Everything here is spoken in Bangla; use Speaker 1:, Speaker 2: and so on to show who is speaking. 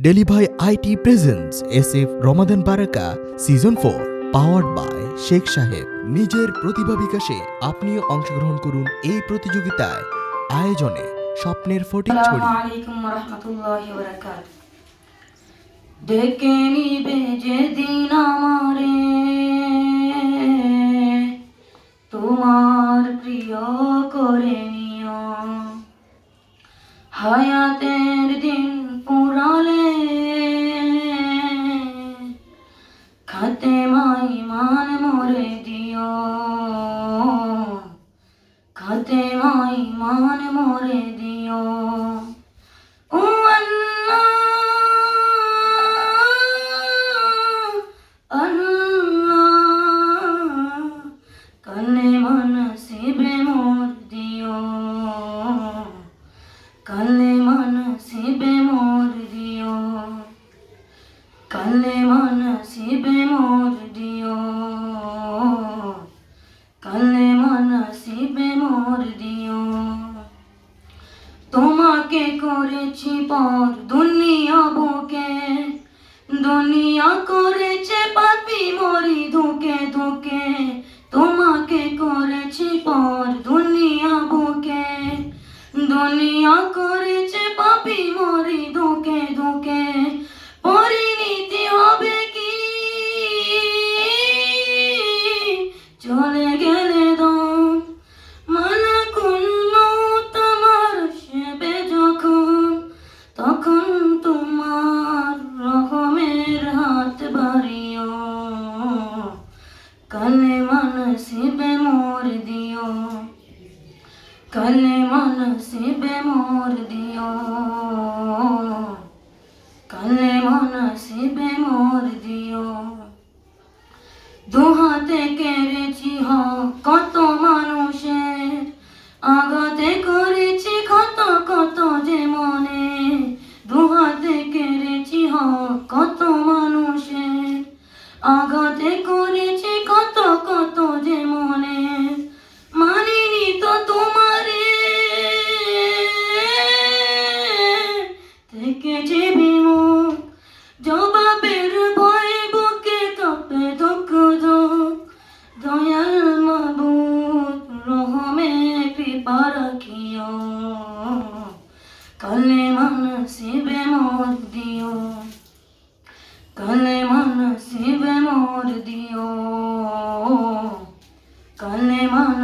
Speaker 1: ডেলিভাই IT presents S F Ramadan Baraka season four powered by Sheikh Saheb নিজের প্রতিভা বিকাশে আপনিও অংশগ্রহণ করুন এই প্রতিযোগিতায়। আয়োজনে স্বপ্নের ফটিক ছড়ি
Speaker 2: ডেকে নিবে যেদিন মরে দিও। খাতে মাই মান মরে করেছি পর দুনিয়া বুকে দুনিয়া করেছে পাপি মরি ধুকে ধুকে, তোমাকে করেছি পর দুনিয়া বুকে দুনিয়া মোর দিও কানে মন শিবে মোর দিও কানে মন শিবে মোর দিও দুহাতে কেড়েছি থেকেছি বিমুখ জবাবের ভয়ে বুকে কাঁপে দুঃখ দয়াল মাবুদ, রহমে কৃপা রাখিও। কালে মান শিবে মোর দিও। কালে মান শিবে মোর দিও। কালে মান